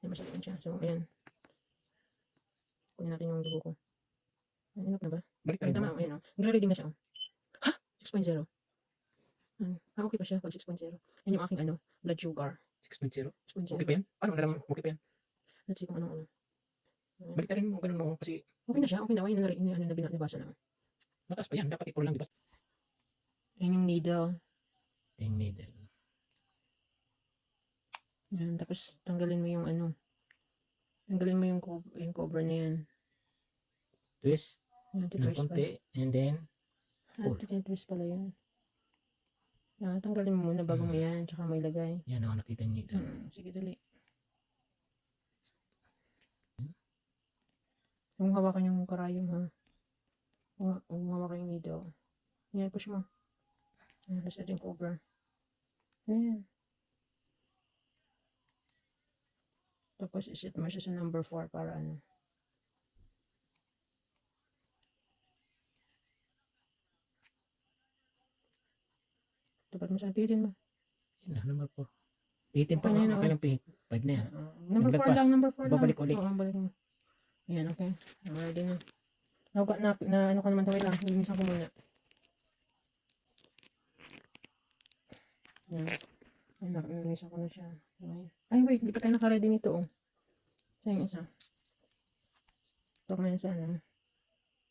Ayan, masakit na siya. So, ayan. Kunin natin yung dugo ko. Ayan, na ba? Balik Ay, tayo. tama. Ayan, oh. Nagre-reading na siya, oh. Ha? 6.0. Hmm. Ah, okay pa siya pag 6.0. Yan yung aking, ano, blood sugar. 6.0. 6.0. Okay pa yan? Paano na lang okay pa yan? Let's see kung ano, ano. Ayan. Balik tayo mo, ganun mo. Kasi Okay na siya. Okay na. Ayan, na, na, ano, na, nabasa na. mataas pa yan. Dapat ipuro lang, di ba? Ayan yung needle. Ting needle. Yan, tapos tanggalin mo yung ano. Tanggalin mo yung, co- yung cover na yan. Twist Yan, ng titwist pa. konti. And then, Ah, pull. titwist pala yan. Ah, tanggalin mo muna bago mo yan, tsaka mo ilagay. yan o, nakita niyo dito. Hmm, sige, dali. Huwag hawakan yung karayom, ha? Huwag hawakan yung needle. Yan, push mo. Yan, nasa yung cover. Yan. Tapos, isit mo siya sa number 4 para ano. Dapat mo sa pitin mo. Yan na, number 4. Pihitin pa Okay na Okay lang pihit. 5 na yan. Number 4 Naglagpas. lang, number 4 lang. Babalik uli. Oo, balik mo. Ayan, okay. Ready na. Nauga na, na, ano ka naman tawin lang. Linisan ko muna. Ayan. Ayan, na- nilinisan ko na siya. Okay. Ay, wait, di pa tayo naka-ready nito, oh. Saan yung isa? Ito na yan sana.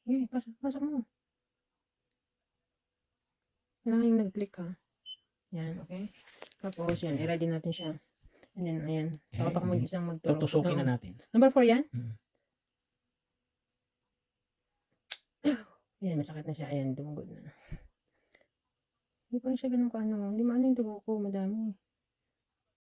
Okay, pasok, pasok mo. Kailangan yung nag-click, ha. Yan, okay. Tapos, yan, i-ready natin siya. And then, ayan. Okay, Tapapak mo and then, isang magturo. Tutusukin na natin. Number 4 yan? Mm. Ayan, masakit na siya. Ayan, dumugod na. Hindi pa rin siya ganun kaano. Hindi maano yung dugo ko, madami.